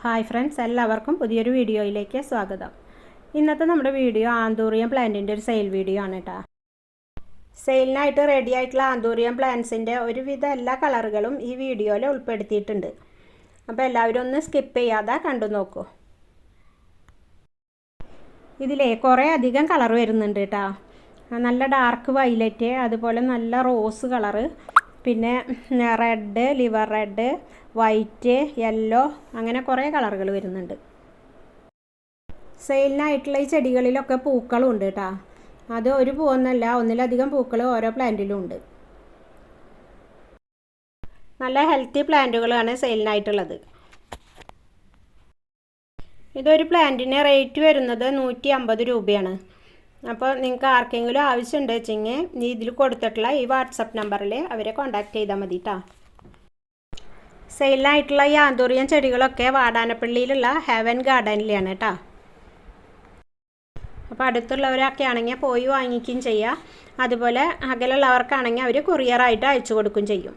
Hi friends എല്ലാവർക്കും പുതിയൊരു വീഡിയോയിലേക്ക് സ്വാഗതം. ഇന്നത്തെ നമ്മുടെ വീഡിയോ ആന്തൂറിയം പ്ലാന്റിന്റെ ഒരു സെയിൽ വീഡിയോ ആണ് കേട്ടോ സെയിലിനായിട്ട് റെഡി ആയിട്ടുള്ള ആന്തൂറിയം പ്ലാന്റ്സിന്റെ ഒരുവിധ എല്ലാ കളറുകളും ഈ വീഡിയോയിൽ ഉൾപ്പെടുത്തിയിട്ടുണ്ട്. അപ്പോൾ എല്ലാവരും ഒന്ന് സ്കിപ്പ് ചെയ്യാതെ കണ്ടു നോക്കൂ. ഇതിലേ കുറേ അധികം കളർ വരുന്നുണ്ട് കേട്ടോ നല്ല ഡാർക്ക് വൈലറ്റ് അതുപോലെ നല്ല റോസ് കളറ്. പിന്നെ red liver red white yellow അങ്ങനെ കുറേ കളറുകൾ വരുന്നുണ്ട്. സെയിലിനായിട്ടുള്ള ഈ ചെടികളിലൊക്കെ പൂക്കളും ഉണ്ട് കേട്ടോ. അത് ഒരു പൂവെന്നല്ല ഒന്നിലധികം പൂക്കൾ ഓരോ പ്ലാന്റിലും ഉണ്ട്. നല്ല ഹെൽത്തി പ്ലാന്റുകളാണ് സെയിലിനായിട്ടുള്ളത്. ഇതൊരു പ്ലാന്റിന് റേറ്റ് വരുന്നത് നൂറ്റി അമ്പത് രൂപയാണ്. അപ്പോൾ നിങ്ങൾക്ക് ആർക്കെങ്കിലും ആവശ്യമുണ്ട് വെച്ചെങ്കിൽ നീ ഇതിൽ കൊടുത്തിട്ടുള്ള ഈ വാട്സപ്പ് നമ്പറിൽ അവരെ കോൺടാക്റ്റ് ചെയ്താൽ മതി കേട്ടോ സെയിലായിട്ടുള്ള ഈ ആന്തൂറിയൻ ചെടികളൊക്കെ വാടാനപ്പള്ളിയിലുള്ള ഹെവൻ ഗാർഡനിലാണ് കേട്ടോ അപ്പോൾ അടുത്തുള്ളവരൊക്കെ ആണെങ്കിൽ പോയി വാങ്ങിക്കുകയും ചെയ്യാം. അതുപോലെ അകലുള്ളവർക്കാണെങ്കിൽ അവർ കൊറിയറായിട്ട് അയച്ചു കൊടുക്കുകയും ചെയ്യും.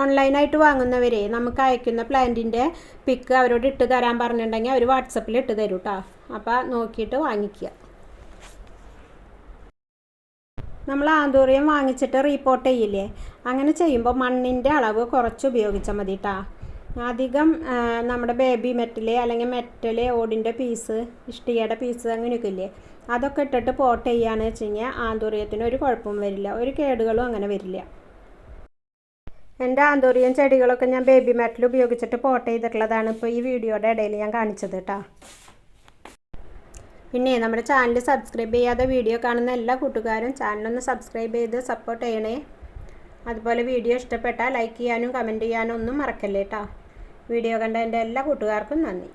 ഓൺലൈനായിട്ട് വാങ്ങുന്നവരെ നമുക്ക് അയക്കുന്ന പ്ലാന്റിന്റെ പിക്ക് അവരോട് ഇട്ട് തരാൻ പറഞ്ഞിട്ടുണ്ടെങ്കിൽ അവർ വാട്സപ്പിൽ ഇട്ട് തരും അപ്പോൾ നോക്കിയിട്ട് വാങ്ങിക്കുക. നമ്മൾ ആന്തൂറിയം വാങ്ങിച്ചിട്ട് റീപ്പോർട്ട് ചെയ്യില്ലേ? അങ്ങനെ ചെയ്യുമ്പോൾ മണ്ണിന്റെ അളവ് കുറച്ച് ഉപയോഗിച്ചാൽ മതി കേട്ടോ അധികം നമ്മുടെ ബേബി മെറ്റൽ അല്ലെങ്കിൽ മെറ്റൽ ഓടിന്റെ പീസ് ഇഷ്ടികയുടെ പീസ് അങ്ങനെയൊക്കെ ഇല്ലേ അതൊക്കെ ഇട്ടിട്ട് പോട്ട് ചെയ്യുകയാണെന്ന് വെച്ച് കഴിഞ്ഞാൽ ആന്തൂറിയത്തിന് ഒരു കുഴപ്പവും വരില്ല. ഒരു കേടുകളും അങ്ങനെ വരില്ല. എന്റെ ആന്തൂറിയം ചെടികളൊക്കെ ഞാൻ ബേബി മെറ്റൽ ഉപയോഗിച്ചിട്ട് പോട്ട് ചെയ്തിട്ടുള്ളതാണ് ഇപ്പോൾ ഈ വീഡിയോയുടെ ഇടയിൽ ഞാൻ കാണിച്ചത് കേട്ടോ പിന്നെ നമ്മുടെ ചാനൽ സബ്സ്ക്രൈബ് ചെയ്യാതെ വീഡിയോ കാണുന്ന എല്ലാ കൂട്ടുകാരും ചാനലൊന്ന് സബ്സ്ക്രൈബ് ചെയ്ത് സപ്പോർട്ട് ചെയ്യണേ. അതുപോലെ വീഡിയോ ഇഷ്ടപ്പെട്ടാൽ ലൈക്ക് ചെയ്യാനും കമന്റ് ചെയ്യാനും ഒന്നും മറക്കല്ലേ കേട്ടോ വീഡിയോ കണ്ട എന്റെ എല്ലാ കൂട്ടുകാർക്കും നന്ദി.